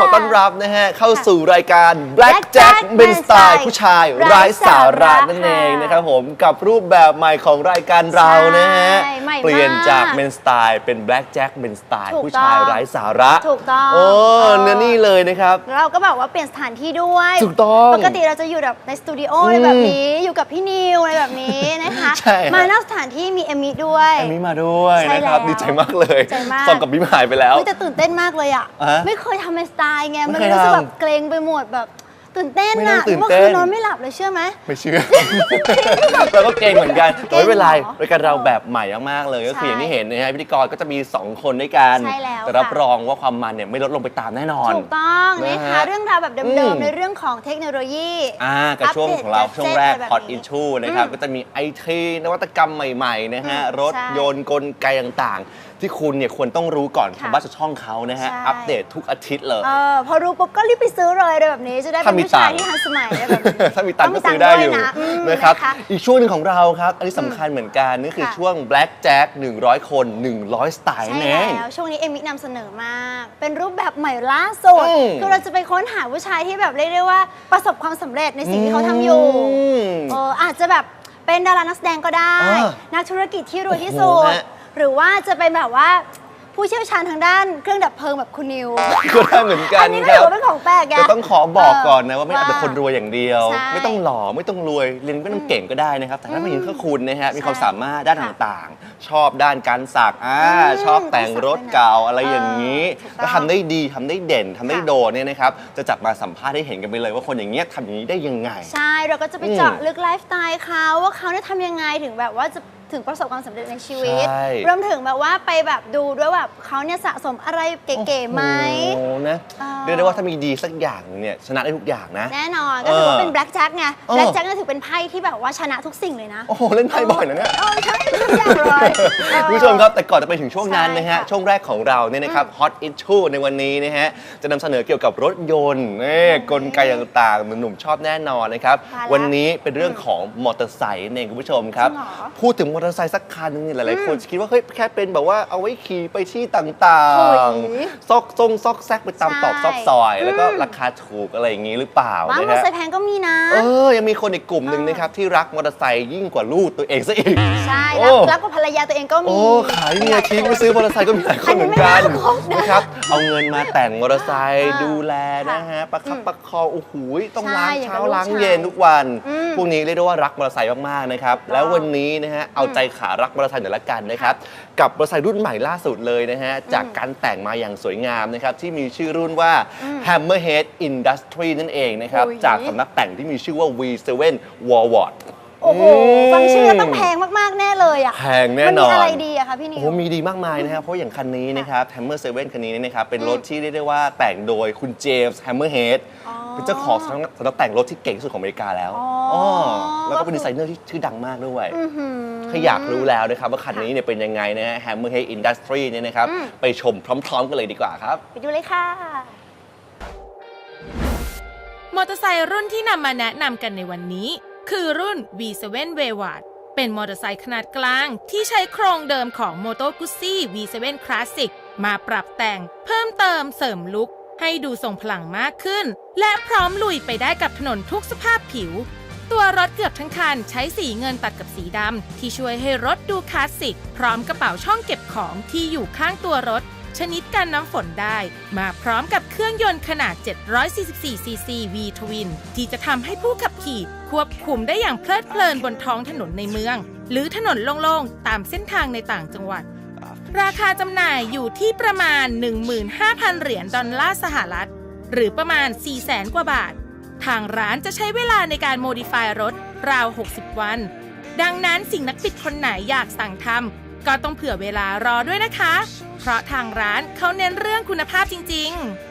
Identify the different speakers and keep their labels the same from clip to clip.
Speaker 1: ขอต้อนรับนะฮะ เข้าสู่รายการ Black
Speaker 2: Black
Speaker 1: Jack
Speaker 2: Jack
Speaker 1: เป็นสไตล์
Speaker 2: เป็นสไตล์
Speaker 1: ผู้ชาย
Speaker 2: ไร้
Speaker 1: ไร้สาระ
Speaker 2: สาระ
Speaker 1: นั่นเอง
Speaker 2: ค่ะ
Speaker 1: นะครับผมกับรูปแบบใหม่ของรายการเรานะฮะ
Speaker 2: ใช่ใหม่มาก
Speaker 1: เปลี่ยนจากเป็นสไตล์เป็น Black Jack เป็นสไตล์
Speaker 2: ถูก
Speaker 1: ผู้ชาย
Speaker 2: ต้อง
Speaker 1: ไร้สาระ
Speaker 2: ถูกต้อง
Speaker 1: โอ้
Speaker 2: เออ
Speaker 1: เนื้อนี่เลยนะครับ
Speaker 2: เราก็แบบว่าเปลี่ยนสถานที่ด้วย
Speaker 1: ถูกต้อง
Speaker 2: ปกติเราจะอยู่แบบในสตูดิโออะไรแบบนี้อยู่กับพี่นิวอะไรแบบนี้นะคะ
Speaker 1: ใช่ฮะ
Speaker 2: มานอกสถานที่มีเอมมี่ด้วย
Speaker 1: แอมมี่มาด้วย
Speaker 2: ใช่
Speaker 1: นะครับ
Speaker 2: แล้ว
Speaker 1: ดีใจมากเลย
Speaker 2: ใจมาก
Speaker 1: ซองกับบิ๊มหายไปแล้ว
Speaker 2: เฮ้ยแต่ตื่นเต้นมากเลยอะ
Speaker 1: อะ
Speaker 2: ไม่เคยทำในสไตล์ไง
Speaker 1: ไม่
Speaker 2: มัน
Speaker 1: เคย
Speaker 2: รู้สึก
Speaker 1: ทำ
Speaker 2: แบบเกรงไปหมดแบบตื่นเต้น
Speaker 1: ไม่ต้อ
Speaker 2: อะ
Speaker 1: งตื่น
Speaker 2: เมื่อ
Speaker 1: เต้
Speaker 2: คื
Speaker 1: น
Speaker 2: นนอนไม่หลับเลยเชื่อไหม
Speaker 1: ไม่เชื่อ เราก็เก่งเหมือนกัน
Speaker 2: เก่ง
Speaker 1: ไม่เป็นไร
Speaker 2: เหรอ
Speaker 1: รายการเราแบบใหม่มากๆเลย ก็คือ
Speaker 2: ใช่
Speaker 1: อย่างที่เห็นนะฮะพิธีกรก็จะมี 2 คนด้วยกัน
Speaker 2: ใช่แล้ว
Speaker 1: แต่รับ
Speaker 2: ค่ะ
Speaker 1: รองว่าความมันเนี่ยไม่ลดลงไปตามแน่นอน
Speaker 2: ถูกต้อง
Speaker 1: นะ
Speaker 2: นะคะ
Speaker 1: ฮะ
Speaker 2: เรื่องราวแบบ
Speaker 1: อื
Speaker 2: เดิม
Speaker 1: ม
Speaker 2: ๆ ในเรื่องของเทคโนโลยี
Speaker 1: อ่ากับช่วงของเรา
Speaker 2: อัปเดต
Speaker 1: ช่วงแรก
Speaker 2: gadget อะไรแบบ
Speaker 1: Hot
Speaker 2: นี้
Speaker 1: Issue นะครับ
Speaker 2: อืม
Speaker 1: ก็จะมีไอทีนวัตกรรมใหม่ ๆ นะฮะ
Speaker 2: อืม
Speaker 1: รถ
Speaker 2: ใช่
Speaker 1: ยนต์กลไกต่างๆ ที่คุณเนี่ยควรต้องรู้ก่อน
Speaker 2: ค่ะ
Speaker 1: ทำบ้านช่องเขานะฮะ
Speaker 2: ใช่
Speaker 1: อัปเดตทุกอาทิตย์เลย
Speaker 2: เออพอรู้ปุ๊บก็รีบไปซื้อเลยอะไรแบบนี้จะได้เป็
Speaker 1: ถ้านมี
Speaker 2: ผู้ชาย
Speaker 1: ตังค์
Speaker 2: ที่ทันสมัยได้แบบนี้
Speaker 1: ถ้ามีตังค์ก็ซื้อได้อยู่
Speaker 2: ต้งมีตังค์ด้วยนะอืม
Speaker 1: นะครับ
Speaker 2: นะคะ
Speaker 1: อีกช่วงหนึ่งของเราครับ อันนี้สำคัญเหมือนกันนี่คือ
Speaker 2: ค่ะ
Speaker 1: ช่วง Black Jack 100 คน 100 สไตล์
Speaker 2: ใช่
Speaker 1: นั่นเอง
Speaker 2: แล้วช่วงนี้เอมินำเสนอมาก เป็นรูปแบบใหม่ล่าสุด
Speaker 1: อืม
Speaker 2: คือเราจะไปค้นหาผู้ชายที่แบบเรียกได้ว่าประสบความสำเร็จในสิ่งที่เขาทำอยู่
Speaker 1: ม
Speaker 2: เอออาจจะแบบเป็นดารานักแสดงก็ได้
Speaker 1: อ่า
Speaker 2: นักธุรกิจที่รวยที่
Speaker 1: โอ้
Speaker 2: สุ
Speaker 1: โห
Speaker 2: ด
Speaker 1: ฮะ
Speaker 2: หรือว่าจะเป็นแบบว่าผู้เชี่ยวชาญทางด้านเครื่องดับเพลิงแบบคุณนิว
Speaker 1: ก็ได้เหมือนกัน
Speaker 2: อันนี้
Speaker 1: ค
Speaker 2: ก็
Speaker 1: รั
Speaker 2: ถื
Speaker 1: บ
Speaker 2: อว่าเป็นของแปลกไง
Speaker 1: แต่ต้องขอบอกก่อนนะว่าไม่เอาแต่
Speaker 2: ว่า
Speaker 1: คนรวยอย่างเดียว
Speaker 2: ใช่
Speaker 1: ไม่ต้องหล่อไม่ต้องรวยเรียนไม่ต้องเก่งก็ได้นะครับ แต่ถ้าเป็นอย่างนี้ก็คุณนะฮะมีความสามารถด้าน
Speaker 2: ค่ะ
Speaker 1: ต่างๆ ชอบด้านการสักอ่า
Speaker 2: อืม
Speaker 1: ชอบแต่งรถเก่าอะไรอย่างนี้
Speaker 2: เออถูกต้อง
Speaker 1: แล้วทำได้ดีทำได้เด่นทำได้
Speaker 2: ค่ะ
Speaker 1: โดดเนี่ยนะครับจะจับมาสัมภาษณ์ให้เห็นกันไปเลยว่าคนอย่างเงี้ยทำอย่างนี้ได้ยังไง
Speaker 2: ใช่ เราก็จะไป
Speaker 1: อืม
Speaker 2: เจาะลึกไลฟ์สไตล์เขาว่าเขาเนี่ยทำยังไงถึงแบบว่าจะ ถึงประสบความสำเร็จในชีวิต
Speaker 1: ใช่
Speaker 2: รวมถึงแบบว่าไปแบบดูด้วยว่าเขาเนี่ยสะสมอะไรเก๋ๆไหม
Speaker 1: โอ้โหนะ
Speaker 2: เออ
Speaker 1: เรียกได้ว่าถ้ามีดีสักอย่างเนี่ยชนะได้ทุกอย่างนะ
Speaker 2: แน่นอนก็ถือว่าเป็น
Speaker 1: เออ
Speaker 2: แบล็กแจ็คไง
Speaker 1: เออ
Speaker 2: แบล็กแจ็คเนี่ยถือเป็นไพ่ที่แบบว่าชนะทุกสิ่งเลยนะ
Speaker 1: โอ้โห เล่นไพ่บ่อยนะเนี่ย
Speaker 2: เออใช่ทุกอย่างเลยเออ
Speaker 1: คุณผู้ชมครับ แต่ก่อนจะไปถึงช่วงนั้นนะฮะ
Speaker 2: ใช่ค่ะ
Speaker 1: ช่วงแรกของเราเนี่ยนะครับ Hot Issue ในวันนี้นะฮะ จะนำเสนอเกี่ยวกับรถยนต์นี่กลไกต่างๆหนุ่มๆชอบแน่นอนนะครับ
Speaker 2: มาละ
Speaker 1: วันนี้เป็นเรื่องของมอเตอร์ไซค์นั่นเองคุณผู้ชมครับ
Speaker 2: จริงเหรอ
Speaker 1: พูดถึงมอเตอร์ไซค์สักคันนึงเนี่ยหลายๆคนคิดว่าเฮ้ยแค่เป็นแบบว่าเอาไว้ขี่ไปที่ต่าง
Speaker 2: โอ้ย
Speaker 1: ๆซอกซงซอกแซกไปตามตอกซอกซอย แล้วก็ราคาถูกอะไรอย่างนี้หรือเปล่า
Speaker 2: บ้าน
Speaker 1: นะ
Speaker 2: มอเตอร์
Speaker 1: ฮะ
Speaker 2: ไซค์แพงก็มีนะ
Speaker 1: เออ ยังมีคนอีกกลุ่มหนึ่งนะครับที่รักมอเตอร์ไซค์ยิ่งกว่าลูกตัวเองซะอีก
Speaker 2: ใช่
Speaker 1: โอ้
Speaker 2: รักรักกว่าภรรยาตัวเองก็มี
Speaker 1: โอ้ขายเมียทิ้งไปซื้อมอเตอร์ไซค์ก็มีหลายคนเหมือนกัน
Speaker 2: อันนี้ไม่น่าคบนะ
Speaker 1: นะครับเอาเงินมาแต่งมอเตอร์ไซค์
Speaker 2: อ่า
Speaker 1: ดูแลนะ
Speaker 2: ค่ะ
Speaker 1: ฮะประคับ
Speaker 2: อืม
Speaker 1: ประคองโอ้โหต้อง
Speaker 2: ใช่
Speaker 1: ล้าง
Speaker 2: อย่าง
Speaker 1: เช้า
Speaker 2: กับลูก
Speaker 1: ล้าง
Speaker 2: ชาย
Speaker 1: เย็นทุกวัน
Speaker 2: อืม
Speaker 1: พวกนี้เรียกได้ว่ารักมอเตอร์ไซค์มากๆนะครับ
Speaker 2: ถูกต้อง
Speaker 1: แล้ววันนี้นะฮะเอาใจขารักมอเตอร์ไซค์หน่อยละกันนะครับ กับมอเตอร์ไซค์รุ่นใหม่ล่าสุดเลยนะฮะ จากการแต่งมาอย่างสวยงามนะครับ ที่มีชื่อรุ่นว่า Hammerhead Industry นั่นเองนะครับ
Speaker 2: โอ้ย
Speaker 1: จากสำนักแต่งที่มีชื่อว่า V7 Warward
Speaker 2: โอ้โหฟังชื่อแล้วต้องแพงมากๆแน่เลยอะ
Speaker 1: แพงแน่นอน
Speaker 2: มัมีอะไรดีอะคะพี่นิ
Speaker 1: โอ้
Speaker 2: ว
Speaker 1: โหมีดีมากมายนะครับ เพราะอย่างคันนี้นะครับ Hammer 7 คันนี้นะครับ เป็นรถที่เรียกได้ว่าแต่งโดยคุณเจมส์ Hammerhead
Speaker 2: อ๋อ
Speaker 1: เป็นเจ้าของสำนักสำนักแต่งรถที่เก่งที่สุดของอเมริกาแล้ว
Speaker 2: อ๋ออ๋
Speaker 1: อแล้วก็เป็นดีไซเนอร์ที่ชื่อดังมากด้วย
Speaker 2: อื้อหือ
Speaker 1: ถ้าอยากรู้แล้วนะครับ ว่าคันนี้เนี่ยเป็นยังไงนะฮะ Hammerhead Industry เนี่ยนะครับ
Speaker 2: อืม
Speaker 1: ไปชมพร้อม ๆ กันเลยดีกว่าครับ
Speaker 2: ไปดูเลยค่ะ
Speaker 3: มอเตอร์ไซค์รุ่นที่นำมาแนะนำกันในวันนี้ คือรุ่น V7 w a y w a r d เป็นมอเตอร์ไซค์ขนาดกลาง ที่ใช้โครงเดิมของ Moto Guzzi V7 Classic มาปรับแต่ง เพิ่มเติมเสริมลุคให้ดูทรงพลังมากขึ้น และพร้อมลุยไปได้กับถนนทุกสภาพผิว ตัวรถเกือบทั้งคันใช้สีเงินตัดกับสีดำที่ช่วยให้รถดูคลาสสิก พร้อมกระเป๋าช่องเก็บของที่อยู่ข้างตัวรถ ชนิดกันน้ำฝนได้ มาพร้อมกับเครื่องยนต์ขนาด 744ซีซี V Twin ที่จะทำให้ผู้ขับขี่ ควบคุมได้อย่างเพลิดเพลินบนท้องถนนในเมือง หรือถนนโล่งๆ ตามเส้นทางในต่างจังหวัด ราคาจำหน่ายอยู่ที่ประมาณ 15,000 เหรียญดอลลาร์สหรัฐ หรือประมาณ 400,000 กว่าบาท ทางร้านจะใช้เวลาในการโมดิฟายรถราว 60 วัน ดังนั้นสิ่งนักบิดคนไหนอยากสั่งทำก็ต้องเผื่อเวลารอด้วยนะคะ เพราะทางร้านเขาเน้นเรื่องคุณภาพจริง ๆ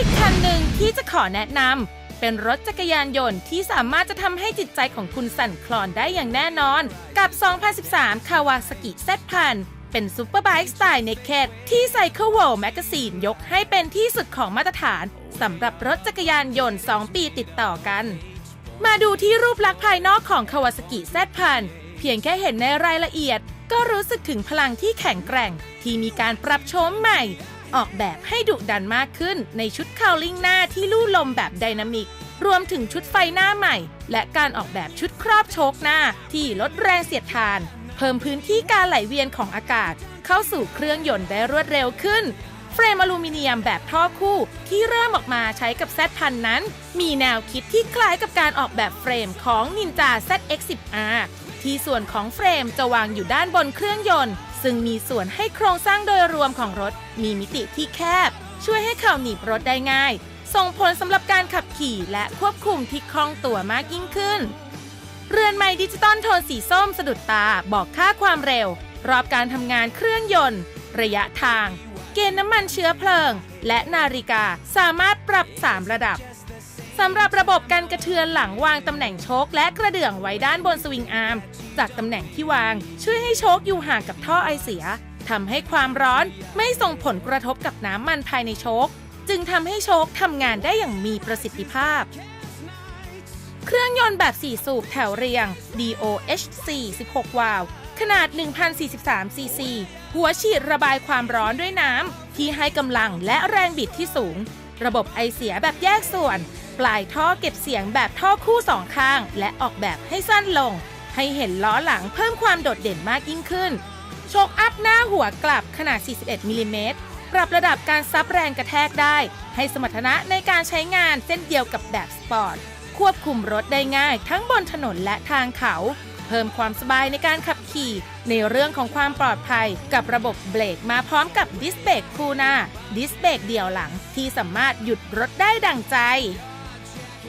Speaker 3: อีกคันหนึ่งที่จะขอแนะนำเป็นรถจักรยานยนต์ที่สามารถจะทำให้จิตใจของคุณสั่นคลอนได้อย่างแน่นอน กับ 2013 Kawasaki Z1000 เป็นซูเปอร์ไบค์สไตล์ Naked ที่ Cycle World Magazine ยกให้เป็นที่สุดของมาตรฐานสำหรับรถจักรยานยนต์ 2 ปีติดต่อกัน มาดูที่รูปลักษณ์ภายนอกของคาวาสกิแซดพันเพียงแค่เห็นในรายละเอียด ก็รู้สึกถึงพลังที่แข็งแกร่ง ที่มีการปรับโฉมใหม่ ออกแบบให้ดุดันมากขึ้นในชุดคาวลิงหน้าที่ลู่ลมแบบไดนามิก รวมถึงชุดไฟหน้าใหม่ และการออกแบบชุดครอบโชคหน้าที่ลดแรงเสียดทาน เพิ่มพื้นที่การไหลเวียนของอากาศ เข้าสู่เครื่องยนต์ได้รวดเร็วขึ้นเฟรมอลูมิเนียมแบบท่อคู่ที่เริ่มออกมาใช้กับแซดพันนั้น มีแนวคิดที่คล้ายกับการออกแบบเฟรมของ Ninja ZX10R ที่ส่วนของเฟรมจะวางอยู่ด้านบนเครื่องยนต์ ซึ่งมีส่วนให้โครงสร้างโดยรวมของรถมีมิติที่แคบ ช่วยให้เข่าหนีบรถได้ง่าย ส่งผลสำหรับการขับขี่และควบคุมที่คล่องตัวมากยิ่งขึ้น เรือนไม้ดิจิตอลโทนสีส้มสะดุดตาบอกค่าความเร็ว รอบการทำงานเครื่องยนต์ ระยะทาง เกณฑ์น้ำมันเชื้อเพลิง และนาฬิกาสามารถปรับ 3 ระดับ สำหรับระบบการกระเทือนหลังวางตำแหน่งโชคและกระเดื่องไว้ด้านบนสวิงอาร์ม จากตำแหน่งที่วาง ช่วยให้โชคอยู่ห่างกับท่อไอเสียทำให้ความร้อนไม่ส่งผลกระทบกับน้ำมันภายในโชคจึงทำให้โชคทำงานได้อย่างมีประสิทธิภาพ เครื่องยนต์แบบ 4 สูบแถวเรียง DOHC 16 วาล์วขนาด 1,043 ซีซี หัวฉีดระบายความร้อนด้วยน้ำ ที่ให้กำลังและแรงบิดที่สูง ระบบไอเสียแบบแยกส่วน ปลายท่อเก็บเสียงแบบท่อคู่สองข้าง และออกแบบให้สั้นลง ให้เห็นล้อหลังเพิ่มความโดดเด่นมากยิ่งขึ้น โชคอัพหน้าหัวกลับขนาด 41มิลลิเมตรปรับระดับการซับแรงกระแทกได้ ให้สมรรถนะในการใช้งานเส้นเดียวกับแบบสปอร์ต ควบคุมรถได้ง่ายทั้งบนถนนและทางเขา เพิ่มความสบายในการขับขี่ ในเรื่องของความปลอดภัยกับระบบเบรกมาพร้อมกับดิสเบรกคู่หน้า ดิสเบรกเดี่ยวหลังที่สามารถหยุดรถได้ดังใจ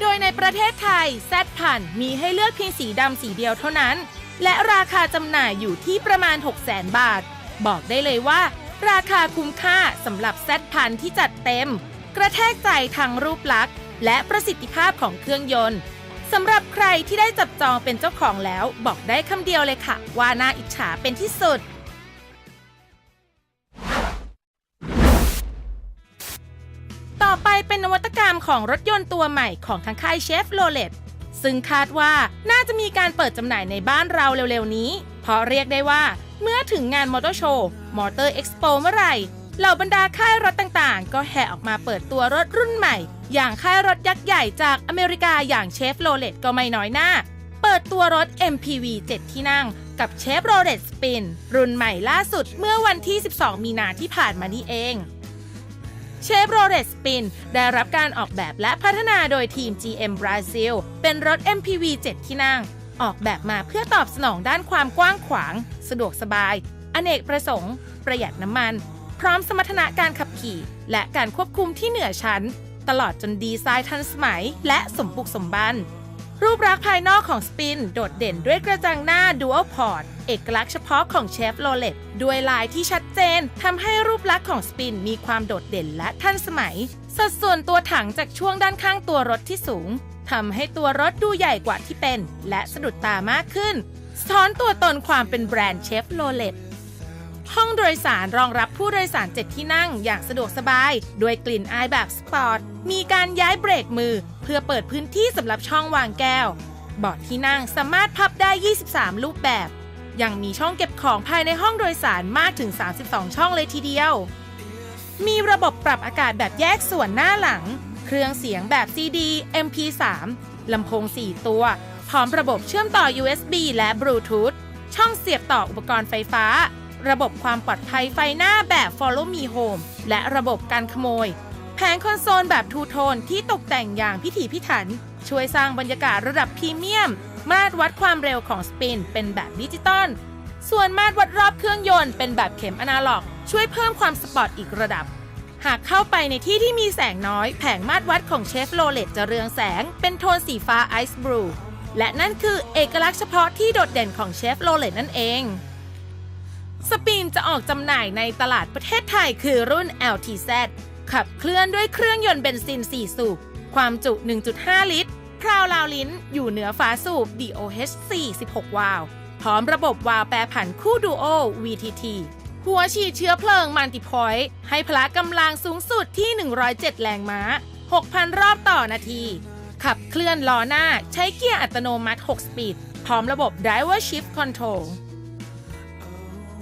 Speaker 3: โดยในประเทศไทยแซดพันมีให้เลือกเพียงสีดำสีเดียวเท่านั้น และราคาจำหน่ายอยู่ที่ประมาณ 6 0 0 0 0 0บาท บอกได้เลยว่า ราคาคุ้มค่าสำหรับแซดพันที่จัดเต็ม กระแทกใจทางรูปลักษณ์ และประสิทธิภาพของเครื่องยนต์สำหรับใครที่ได้จับจองเป็นเจ้าของแล้ว บอกได้คำเดียวเลยค่ะ ว่าน่าอิจฉาเป็นที่สุด เป็นนวัตกรรมของรถยนต์ตัวใหม่ของทางค่ายเชฟโรเลตซึ่งคาดว่าน่าจะมีการเปิดจำหน่ายในบ้านเราเร็วๆนี้ เพราะเรียกได้ว่า เมื่อถึงงานมอเตอร์โชว์มอเตอร์เอ็กซ์โปเมื่อไหร่เหล่าบรรดาค่ายรถต่างๆ ก็แห่ออกมาเปิดตัวรถรุ่นใหม่ อย่างค่ายรถยักษ์ใหญ่จากอเมริกาอย่างเชฟโรเลตก็ไม่น้อยหน้า เปิดตัวรถ MPV 7 ที่นั่ง กับเชฟโรเลตสปินรุ่นใหม่ล่าสุดเมื่อวันที่ 12 มีนาที่ผ่านมานี้เอง เชฟโรเลตสปินได้รับการออกแบบและพัฒนาโดยทีม GM Brazil เป็นรถ MPV 7 ที่นั่ง ออกแบบมาเพื่อตอบสนองด้านความกว้างขวาง สะดวกสบาย อเนกประสงค์ ประหยัดน้ำมัน พร้อมสมรรถนะการขับขี่ และการควบคุมที่เหนือชั้น ตลอดจนดีไซน์ทันสมัย และสมบุกสมบัน รูปลักษณ์ภายนอกของสปิน โดดเด่นด้วยกระจังหน้า Dual Port เอกลักษณ์เฉพาะของเชฟโรเลตด้วยลายที่ชัดเจนทำให้รูปลักษณ์ของสปินมีความโดดเด่นและทันสมัย สัดส่วนตัวถังจากช่วงด้านข้างตัวรถที่สูงทำให้ตัวรถดูใหญ่กว่าที่เป็น และสะดุดตามากขึ้นสะท้อนตัวตนความเป็นแบรนด์เชฟโรเลต ห้องโดยสารรองรับผู้โดยสาร7ที่นั่งอย่างสะดวกสบาย ด้วยกลิ่นอายแบบสปอร์ต มีการย้ายเบรกมือ เพื่อเปิดพื้นที่สำหรับช่องวางแก้วเบาะที่นั่งสามารถพับได้ 23 รูปแบบ ยังมีช่องเก็บของภายในห้องโดยสารมากถึง 32 ช่องเลยทีเดียว มีระบบปรับอากาศแบบแยกส่วนหน้าหลัง เครื่องเสียงแบบ CD MP3 ลำโพง 4 ตัว พร้อมระบบเชื่อมต่อ USB และ Bluetooth ช่องเสียบต่ออุปกรณ์ไฟฟ้า ระบบความปลอดภัยไฟหน้าแบบ Follow Me Home และระบบการขโมย แผงคอนโซลแบบทูโทนที่ตกแต่งอย่างพิถีพิถัน ช่วยสร้างบรรยากาศระดับพรีเมียม มาตรวัดความเร็วของสปินเป็นแบบดิจิตอลส่วนมาตรวัดรอบเครื่องยนต์เป็นแบบเข็มอนาล็อก ช่วยเพิ่มความสปอร์ตอีกระดับ หากเข้าไปในที่ที่มีแสงน้อย แผงมาตรวัดของเชฟโรเลตจะเรืองแสง เป็นโทนสีฟ้าไอซ์บลูและนั่นคือเอกลักษณ์เฉพาะที่โดดเด่นของเชฟโรเลตนั่นเอง สปินจะออกจำหน่ายในตลาดประเทศไทยคือรุ่น LTZ ขับเคลื่อนด้วยเครื่องยนต์เบนซิน 4 สูบ ความจุ 1.5 ลิตร พราวลาวลิ้น อยู่เหนือฝาสูบ DOH4 16วาล์วพร้อมระบบวาล์วแปรผันคู่ดูโอ VTT หัวฉีดเชื้อเพลิงมัลติพอยต์ให้พละกำลังสูงสุดที่ 107 แรงม้า 6,000 รอบต่อนาที ขับเคลื่อนล้อหน้าใช้เกียร์อัตโนมัติ 6 สปีด พร้อมระบบ Driver Shift Control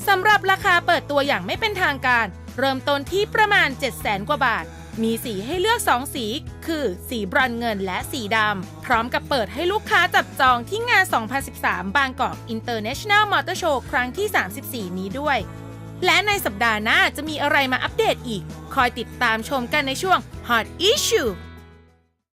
Speaker 3: สำหรับราคาเปิดตัวอย่างไม่เป็นทางการ เริ่มต้นที่ประมาณ 700,000กว่าบาท มีสีให้เลือก 2 สี คือสีบรอนเงินและสีดำ พร้อมกับเปิดให้ลูกค้าจับจองที่งาน 2013 บางกอก International Motor Show ครั้งที่ 34 นี้ด้วย และในสัปดาห์หน้าจะมีอะไรมาอัปเดตอีก คอยติดตามชมกันในช่วง Hot Issue